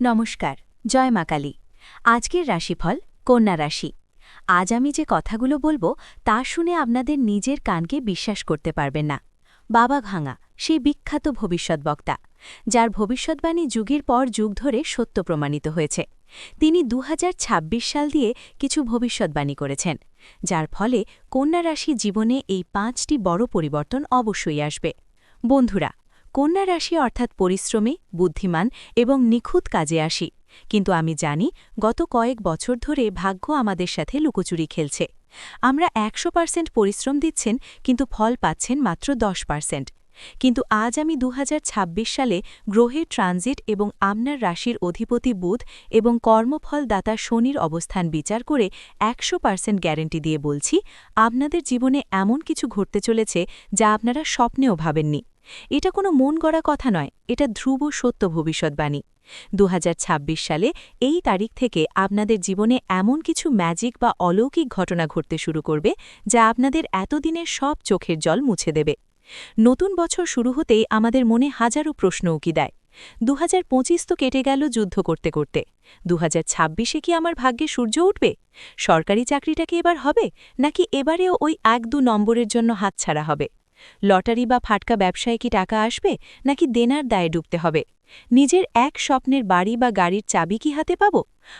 নমস্কার, জয় মা কালী। আজকের রাশিফল কন্যা রাশি। আজ আমি যে কথাগুলো বলব, তা শুনে আপনাদের নিজের কানকে বিশ্বাস করতে পারবেন না। বাবা ভাঙা সেই বিখ্যাত ভবিষ্যৎ বক্তা, যার ভবিষ্যৎবাণী যুগের পর যুগ ধরে সত্য প্রমাণিত হয়েছে। তিনি দু হাজার ছাব্বিশ সাল দিয়ে কিছু ভবিষ্যৎবাণী করেছেন, যার ফলে কন্যা রাশি জীবনে এই পাঁচটি বড় পরিবর্তন অবশ্যই আসবে। বন্ধুরা কন্যা রাশি অর্থাৎ পরিশ্রমী, বুদ্ধিমান এবং নিখুঁত কাজে আসি। কিন্তু আমি জানি, গত কয়েক বছর ধরে ভাগ্য আমাদের সাথে লুকোচুরি খেলছে। আমরা একশো পার্সেন্ট পরিশ্রম দিচ্ছেন, কিন্তু ফল পাচ্ছেন মাত্র দশ পার্সেন্ট। কিন্তু আজ আমি দু হাজার ছাব্বিশ সালে গ্রহের ট্রানজিট এবং আপনার রাশির অধিপতি বুধ এবং কর্মফলদাতা শনির অবস্থান বিচার করে একশো পার্সেন্ট গ্যারেন্টি দিয়ে বলছি, আপনাদের জীবনে এমন কিছু ঘটতে চলেছে যা আপনারা স্বপ্নেও ভাবেননি। এটা কোনো মন গড়া কথা নয়, এটা ধ্রুব সত্য ভবিষ্যৎবাণী। দু সালে এই তারিখ থেকে আপনাদের জীবনে এমন কিছু ম্যাজিক বা অলৌকিক ঘটনা ঘটতে শুরু করবে যা আপনাদের এতদিনের সব চোখের জল মুছে দেবে। নতুন বছর শুরু হতেই আমাদের মনে হাজারো প্রশ্ন উকি দেয়। দুহাজার পঁচিশ তো কেটে গেল যুদ্ধ করতে করতে। দু ছাব্বিশে কি আমার ভাগ্যে সূর্য উঠবে? সরকারি চাকরিটা কি এবার হবে, নাকি এবারেও ওই এক দু নম্বরের জন্য হাতছাড়া হবে? লটারি বা ফাটকা ব্যবসায় কি টাকা আসবে, নাকি দেনার দায়ে ডুবতে হবে? নিজের এক স্বপ্নের বাড়ি বা গাড়ির চাবি কি হাতে পাব?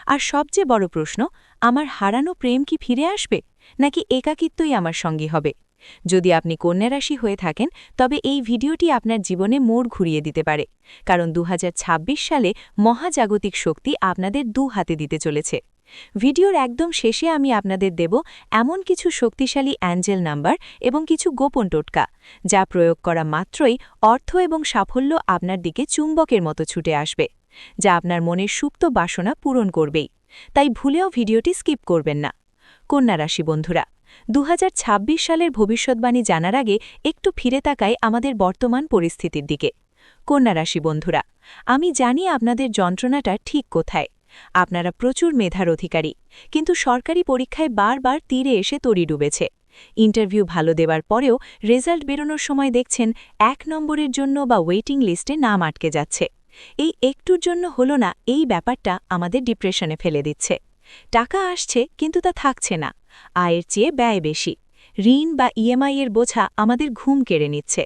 আর সবচেয়ে বড় প্রশ্ন, আমার হারানো প্রেম কি ফিরে আসবে, নাকি একাকিত্বই আমার সঙ্গী হবে? যদি আপনি কন্যারাশি হয়ে থাকেন, তবে এই ভিডিওটি আপনার জীবনে মোড় ঘুরিয়ে দিতে পারে। কারণ দু হাজার ছাব্বিশ সালে মহাজাগতিক শক্তি আপনাদের দু হাতে দিতে চলেছে। ভিডিওর একদম শেষে আমি আপনাদের দেব এমন কিছু শক্তিশালী অ্যাঞ্জেল নাম্বার এবং কিছু গোপন টোটকা, যা প্রয়োগ করা মাত্রই অর্থ এবং সাফল্য আপনার দিকে চুম্বকের মতো ছুটে আসবে, যা আপনার মনের সুপ্ত বাসনা পূরণ করবেই। তাই ভুলেও ভিডিওটি স্কিপ করবেন না। কন্যা রাশি বন্ধুরা দু হাজার ছাব্বিশ সালের ভবিষ্যৎবাণী জানার আগে একটু ফিরে তাকাই আমাদের বর্তমান পরিস্থিতির দিকে। কন্যা রাশি বন্ধুরা, আমি জানি আপনাদের যন্ত্রণাটা ঠিক কোথায় আপনারা প্রচুর মেধার অধিকারী, কিন্তু সরকারি পরীক্ষায় বারবার তীরে এসে তরি ডুবেছে। ইন্টারভিউ ভালো দেওয়ার পরেও রেজাল্ট বেরোনোর সময় দেখছেন এক নম্বরের জন্য বা ওয়েটিং লিস্টে নাম আটকে যাচ্ছে। এই একটুর জন্য হলো না, এই ব্যাপারটা আমাদের ডিপ্রেশনে ফেলে দিচ্ছে। টাকা আসছে, কিন্তু তা থাকছে না। আয়ের চেয়ে ব্যয় বেশি। ঋণ বা ইএমআই এর বোঝা আমাদের ঘুম কেড়ে নিচ্ছে।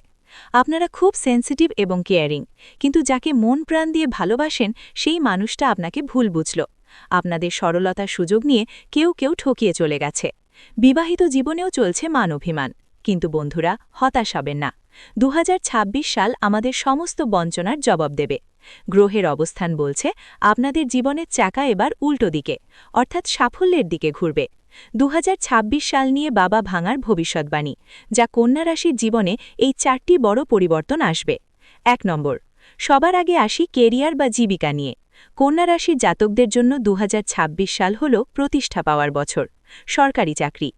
আপনারা খুব সেন্সিটিভ এবং কেয়ারিং, কিন্তু যাকে মন প্রাণ দিয়ে ভালোবাসেন, সেই মানুষটা আপনাকে ভুল বুঝল। আপনাদের সরলতার সুযোগ নিয়ে কেউ কেউ ঠকিয়ে চলে গেছে। বিবাহিত জীবনেও চলছে মান অভিমান, কিন্তু বন্ধুরা, হতাশ হবেন না। দু হাজার ছাব্বিশ সাল আমাদের সমস্ত বঞ্চনার জবাব দেবে। গ্রহের অবস্থান বলছে, আপনাদের জীবনের চাকা এবার উল্টো দিকে, অর্থাৎ সাফল্যের দিকে ঘুরবে। দু হাজার ছাব্বিশ সাল নিয়ে বাবা ভাঙার ভবিষ্যৎবাণী, যা কন্যা রাশির জীবনে এই চারটি বড় পরিবর্তন আসবে। এক নম্বর, সবার আগে আসি কেরিয়ার বা জীবিকা নিয়ে। কন্যা রাশির জাতকদের জন্য দুহাজার ছাব্বিশ সাল হল প্রতিষ্ঠা পাওয়ার বছর। সরকারি চাকরি।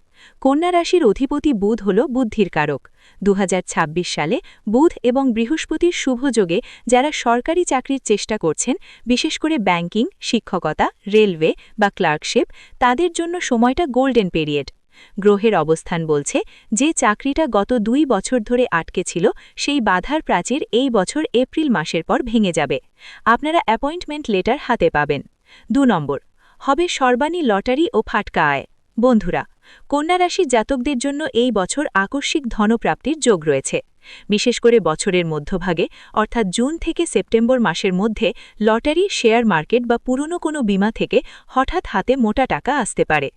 কন্যা রাশির অধিপতি বুধ হল বুদ্ধির কারক। দু হাজার ছাব্বিশ সালে বুধ এবং বৃহস্পতির শুভযোগে যারা সরকারি চাকরির চেষ্টা করছেন, বিশেষ করে ব্যাংকিং, শিক্ষকতা, রেলওয়ে বা ক্লার্কশিপ, তাদের জন্য সময়টা গোল্ডেন পেরিয়ড। গ্রহের অবস্থান বলছে যে চাকরিটা গত দুই বছর ধরে আটকে ছিল, সেই বাধার প্রাচীর এই বছর এপ্রিল মাসের পর ভেঙে যাবে। আপনারা অ্যাপয়েন্টমেন্ট লেটার হাতে পাবেন। দু নম্বর, হবে সর্বাণী লটারি ও ফাটকা আয়। বন্ধুরা কন্যা রাশির জাতকদের জন্য এই বছর আকস্মিক ধনপ্রাপ্তির যোগ রয়েছে। বিশেষ করে বছরের মধ্যভাগে, অর্থাৎ জুন থেকে সেপ্টেম্বর মাসের মধ্যে, লটারি, শেয়ার মার্কেট বা পুরনো কোনো বিমা থেকে হঠাৎ হাতে মোটা টাকা আসতে পারে।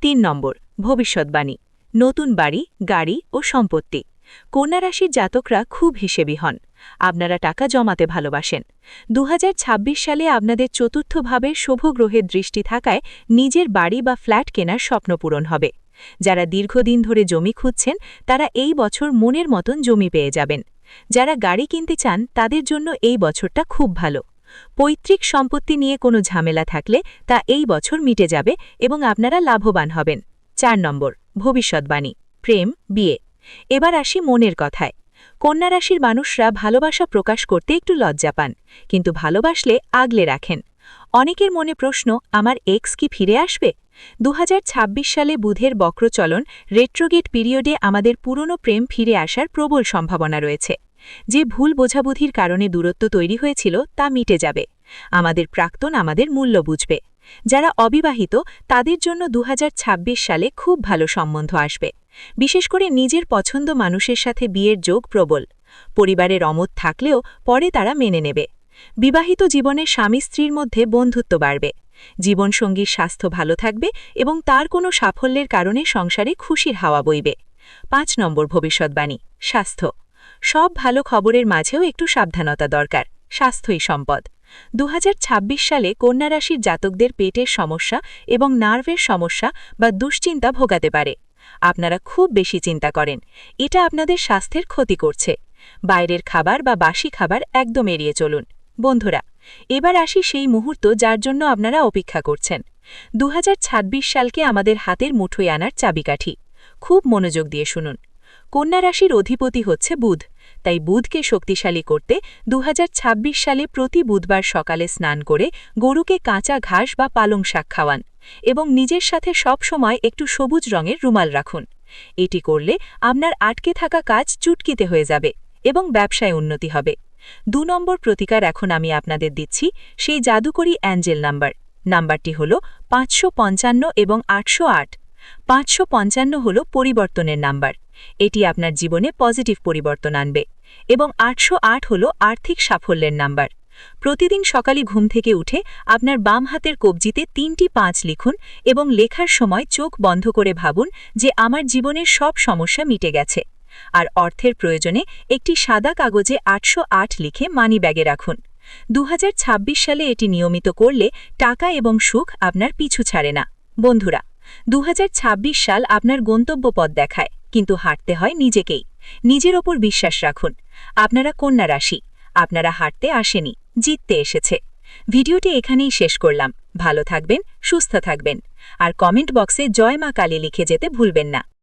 তিন নম্বর, ভবিষ্যৎবাণী। নতুন বাড়ি, গাড়ি ও সম্পত্তি। কন্যারাশির জাতকরা খুব হিসেবি হন। আপনারা টাকা জমাতে ভালোবাসেন। দু হাজার ছাব্বিশ সালে আপনাদের চতুর্থ ভাবের শুভ গ্রহের দৃষ্টি থাকায় নিজের বাড়ি বা ফ্ল্যাট কেনার স্বপ্ন পূরণ হবে। যারা দীর্ঘদিন ধরে জমি খুঁজছেন, তারা এই বছর মনের মতন জমি পেয়ে যাবেন। যারা গাড়ি কিনতে চান, তাদের জন্য এই বছরটা খুব ভালো। পৈতৃক সম্পত্তি নিয়ে কোনো ঝামেলা থাকলে তা এই বছর মিটে যাবে এবং আপনারা লাভবান হবেন। চার নম্বর, ভবিষ্যৎবাণী, প্রেম, বিয়ে। এবার আসি মনের কথায়। কন্যা রাশির মানুষরা ভালোবাসা প্রকাশ করতে একটু লজ্জা পান, কিন্তু ভালোবাসলে আগলে রাখেন। অনেকের মনে প্রশ্ন, আমার এক্স কি ফিরে আসবে? দুহাজার ছাব্বিশ সালে বুধের বক্রচলন রেট্রোগেট পিরিয়ডে আমাদের পুরনো প্রেম ফিরে আসার প্রবল সম্ভাবনা রয়েছে। যে ভুল বোঝাবুঝির কারণে দূরত্ব তৈরি হয়েছিল, তা মিটে যাবে। আমাদের প্রাক্তন আমাদের মূল্য বুঝবে। যারা অবিবাহিত, তাদের জন্য দুহাজার ছাব্বিশ সালে খুব ভালো সম্বন্ধ আসবে। বিশেষ করে নিজের পছন্দ মানুষের সাথে বিয়ের যোগ প্রবল। পরিবারের অমত থাকলেও পরে তারা মেনে নেবে। বিবাহিত জীবনে স্বামী স্ত্রীর মধ্যে বন্ধুত্ব বাড়বে। জীবনসঙ্গীর স্বাস্থ্য ভালো থাকবে এবং তার কোনো সাফল্যের কারণে সংসারে খুশির হাওয়া বইবে। পাঁচ নম্বর ভবিষ্যৎবাণী, স্বাস্থ্য। সব ভালো খবরের মাঝেও একটু সাবধানতা দরকার, স্বাস্থ্যই সম্পদ। দুহাজার ছাব্বিশ সালে কন্যা রাশির জাতকদের পেটের সমস্যা এবং নার্ভের সমস্যা বা দুশ্চিন্তা ভোগাতে পারে। আপনারা খুব বেশি চিন্তা করেন। এটা আপনাদের স্বাস্থ্যের ক্ষতি করছে। বাইরের খাবার বা বাসি খাবার একদম এড়িয়ে চলুন। বন্ধুরা, এবার আসি সেই মুহূর্ত যার জন্য আপনারা অপেক্ষা করছেন। দুহাজার ছাব্বিশ সালকে আমাদের হাতের মুঠোয় আনার চাবিকাঠি। খুব মনোযোগ দিয়ে শুনুন। কন্যা রাশির অধিপতি হচ্ছে বুধ। তাই বুধকে শক্তিশালী করতে দুহাজার ছাব্বিশ সালে প্রতি বুধবার সকালে স্নান করে গরুকে কাঁচা ঘাস বা পালং শাক খাওয়ান। এবং নিজের সাথে সব সময় একটু সবুজ রঙের রুমাল রাখুন। এটি করলে আপনার আটকে থাকা কাজ চুটকিতে হয়ে যাবে এবং ব্যবসায় উন্নতি হবে। দু নম্বর প্রতিকার এখন আমি আপনাদের দিচ্ছি, সেই জাদুকরি অ্যাঞ্জেল নাম্বার। নাম্বারটি হল পাঁচশো পঞ্চান্ন এবং আটশো আট। পাঁচশো হল পরিবর্তনের নাম্বার। এটি আপনার জীবনে পজিটিভ পরিবর্তন আনবে এবং আটশো আট হল আর্থিক সাফল্যের নাম্বার। প্রতিদিন সকালে ঘুম থেকে উঠে আপনার বাম হাতের কবজিতে তিনটি পাঁচ লিখুন এবং লেখার সময় চোখ বন্ধ করে ভাবুন যে আমার জীবনের সব সমস্যা মিটে গেছে। আর অর্থের প্রয়োজনে একটি সাদা কাগজে আটশো আট লিখে মানি ব্যাগে রাখুন। দুহাজার ছাব্বিশ সালে এটি নিয়মিত করলে টাকা এবং সুখ আপনার পিছু ছাড়ে না। বন্ধুরা দু হাজার ছাব্বিশ সাল আপনার গন্তব্য পথ দেখায়, কিন্তু হাঁটতে হয় নিজেকেই। নিজের ওপর বিশ্বাস রাখুন। আপনারা কন্যা রাশি। আপনারা হাঁটতে আসেনি, জিততে এসেছে। ভিডিওটি এখানেই শেষ করলাম। ভালো থাকবেন, সুস্থ থাকবেন। আর কমেন্ট বক্সে জয় মা কালী লিখে যেতে ভুলবেন না।